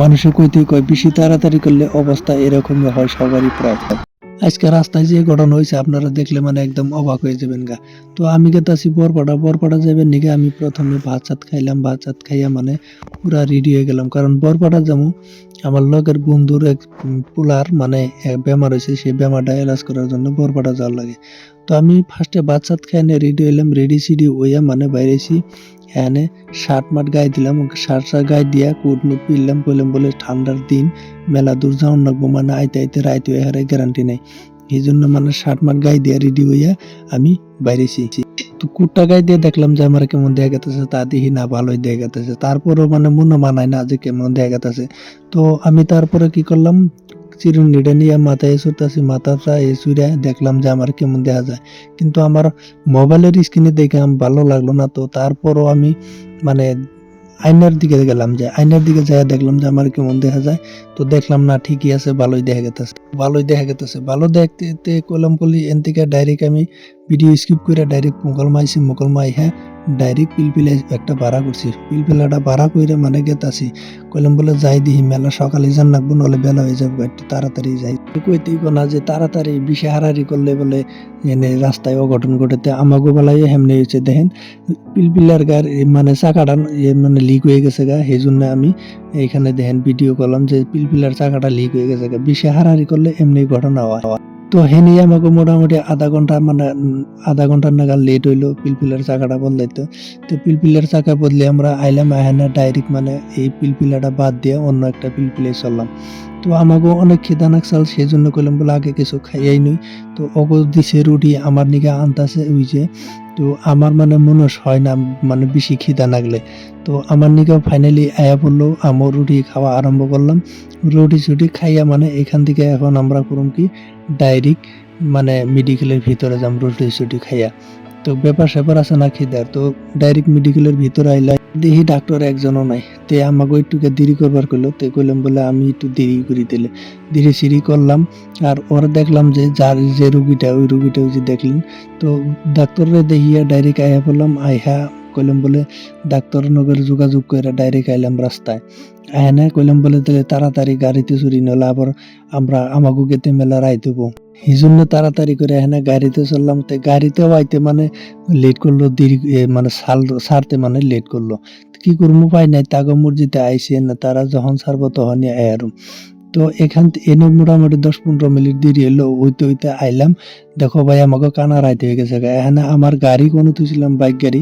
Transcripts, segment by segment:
মানুষে কইতেই কয়, বেশি তাড়াতাড়ি করলে অবস্থা এরকমই হয় সবারই প্রায়। আজকে রাস্তায় যে ঘটনা হয়েছে, আপনারা দেখলে মানে একদম অবাক হয়ে যাবেন গা। তো আমি গেতাছি বরপাড়া বরপাড়া যাবেন নিকে আমি প্রথমে ভাত চাত খাইলাম, ভাত চাত খাইয়া মানে পুরা রেডি হয়ে গেলাম। কারণ বরপাড়া যাব আমার লগের বন্ধুর এক পোলার মানে বেমার হয়েছে সেই বেমারটা এলাজ করার জন্য বরপাড়া যাওয়ার লাগে। তো আমি ফার্স্টে ভাত চাত খাই নিয়ে রেডি হইলাম রেডি সিডি হইয়া মানে বাইরেছি। এখানে শার্ট মাট গায়ে দিলাম, ওকে শার্ট শার্ট গায়ে দিয়া কোট মুট পিনলাম কইলাম বলে ঠান্ডার দিন, মেলা দূর যাওয়ার লাগবো মানে আইতে আইতে রাইতে হয়ে হারে গ্যারান্টি নাই। এই জন্য মানে শার্ট মাট গায়ে দিয়া রেডি হইয়া আমি বাইরেছি তো কুটটা গায়ে দিয়ে দেখলাম যে আমার কেমন দেখা গেতেছে, তা দেখি না ভালোই দেখা গেতেছে। তারপরেও মানে মনে মানায় না যে কেমন দেখা গেতেছে। তো আমি তারপরে কি করলাম চিরুনিটা নিয়ে মাথায় এসুরতাছি মাথাটা এসুরে দেখলাম যে আমার কেমন দেখা যায়। কিন্তু আমার মোবাইলের স্ক্রিনে দেখে আমি ভালো লাগল না তো, তারপরও আমি মানে আয়নার দিকে গেলাম যে, আয়নার দিকে যাই দেখলাম যে আমার কেমন দেখা যায়। তো দেখলাম না, ঠিকই আছে, ভালোই দেখা গেতেছে। ভালোই দেখা গেতেছে। ভালো দেখতে কলম কলি এন থেকে ডাইরেক্ট আমি ভিডিও স্কিপ করে ডাইরেক্ট মোকল মাইছি মোকল মাই হ্যাঁ ডাইরেক্ট পিলপিলে একটা ভাড়া করছি। পিলপিলাটা ভাড়া করে মানে গেতাছি। কইলাম বলে, যাই দিহি, মেলা সকালে যান লাগবো নলে বেলা হয়ে যাব, একটু তাড়াতাড়ি যাই। কইতেই না যে, তাড়াতাড়ি বেশি হারাহারি করলে বলে, এনে রাস্তায় অঘটন ঘটেতে আমাগো বেলায় হেমনে হয়েছে দেখেন পিলপিলার গার মানে চাকাটা মানে লিক হয়ে গেছে গা সেই জন্য আমি এইখানে দেখেন ভিডিও করলাম যে পিলপিলার চাকাটা লিক হয়ে গেছে বেশি হারাহারি করলে এমনি ঘটনা হয়। তো হেনি আমাকে মোটামুটি আধা ঘণ্টা মানে আধা ঘণ্টার নাগাদ লেট হইল পিলপিলার চাকাটা বদলাইতো তো পিলপিলার চাকা বদলে আমরা আইলাম আহানা ডাইরেক্ট মানে এই পিলপিলাটা বাদ দিয়ে অন্য একটা পিলপিলে চললাম। তো আমাকে অনেক খিদানাক চাল সেই জন্য কইলাম বলে আগে কিছু খাইয়াই নই তো অগো দিছে রুটি, আমার নিকে আনতাছে ওই যে তো আমার মানে মনে হয় না মানে বেশি খিদা লাগলে। তো আমার নিকেও ফাইনালি আয়া পড়ল আমার রুটি খাওয়া আরম্ভ করলাম। রুটি ছুটি খাইয়া মানে এখান থেকে এখন আমরা করুম কি, ডাইরেক্ট মানে মেডিকেলের ভিতরে যাম রুটি ছুটি খাইয়া। তো ব্যাপার স্যাপার আছে না খিদার তো ডাইরেক্ট মেডিকেলের ভিতরে আইলা। দেখি ডাক্তার একজনও নাই, তে আমাকে একটুকে দেরি করবার কইলো, তে কইলাম বলে আমি একটু দেরি করি দিলে ধীরে সিঁড়ি করলাম, আর ওরা দেখলাম যে যার যে রুগীটা, ওই রুগীটা ওই যে দেখলেন। তো ডাক্তাররে দেখিয়া ডাইরেক্ট আইয়া পড়লাম, আইহা কইলাম বলে ডাক্তার নগর যোগাযোগ করে ডাইরেক্ট আইলাম রাস্তায়। আইয়া না কইলাম বলে তাড়াতাড়ি গাড়িতে চুরি নলে আবার আমরা আমাকে গেতে মেলা রাই দেবো এই জন্য তাড়াতাড়ি করে এখানে গাড়িতে চললাম। তো গাড়িতেও আইতে মানে লেট করল দীর্ঘ মানে সাল সারতে মানে লেট করল। কি করব? পাই নাই, তাগো মসজিদে আইসে না, তারা যখন সারবো তখনই আয়ারুম তো এখান এনে মোটামুটি দশ পনেরো মিনিট দেরি এলো ওইতে ওইতে আইলাম। দেখো ভাই, আমাকে কানা রাইতে হয়ে গেছে এখানে আমার গাড়ি কোনো তুছিলাম বাইক গাড়ি।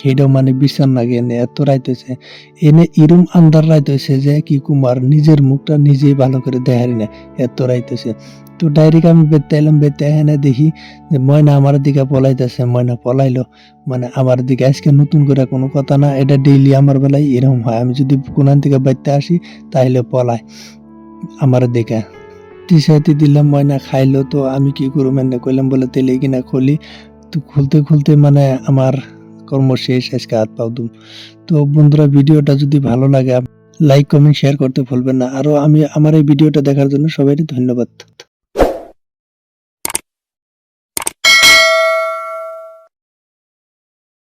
সেটাও মানে বিশ্রাম লাগে এনে, এত রাইতেছে এনে ইরুম আন্দার রাইতেছে যে কি কুমার নিজের মুখটা নিজেই ভালো করে দেখারি না, এত রাইতেছে তো ডাইরেক্ট আমি বেতে এলাম বেতে এনে দেখি যে ময়না আমার দিকে পলাইতেছে, ময়না পলাইলো। মানে আমার দিকে, আজকে নতুন করে কোনো কথা না, এটা ডেইলি আমার বেলায় এরকম হয়। আমি যদি কোনান থেকে বাইতে আসি তাহলে পলায়। আমার দেখে টিশাইতে দিলাম ময়না, খাইলো তো আমি কি করু এনে কইলাম, বলে তেলে কিনা খুলি। তো খুলতে খুলতে মানে আমার কর্ম শেষ, আজকে হাত পাও দুম। তো বন্ধুরা, ভিডিওটা যদি ভালো লাগে, লাইক, কমেন্ট, শেয়ার করতে ভুলবেন না। আরও আমি, আমার এই ভিডিওটা দেখার জন্য সবাইকে ধন্যবাদ।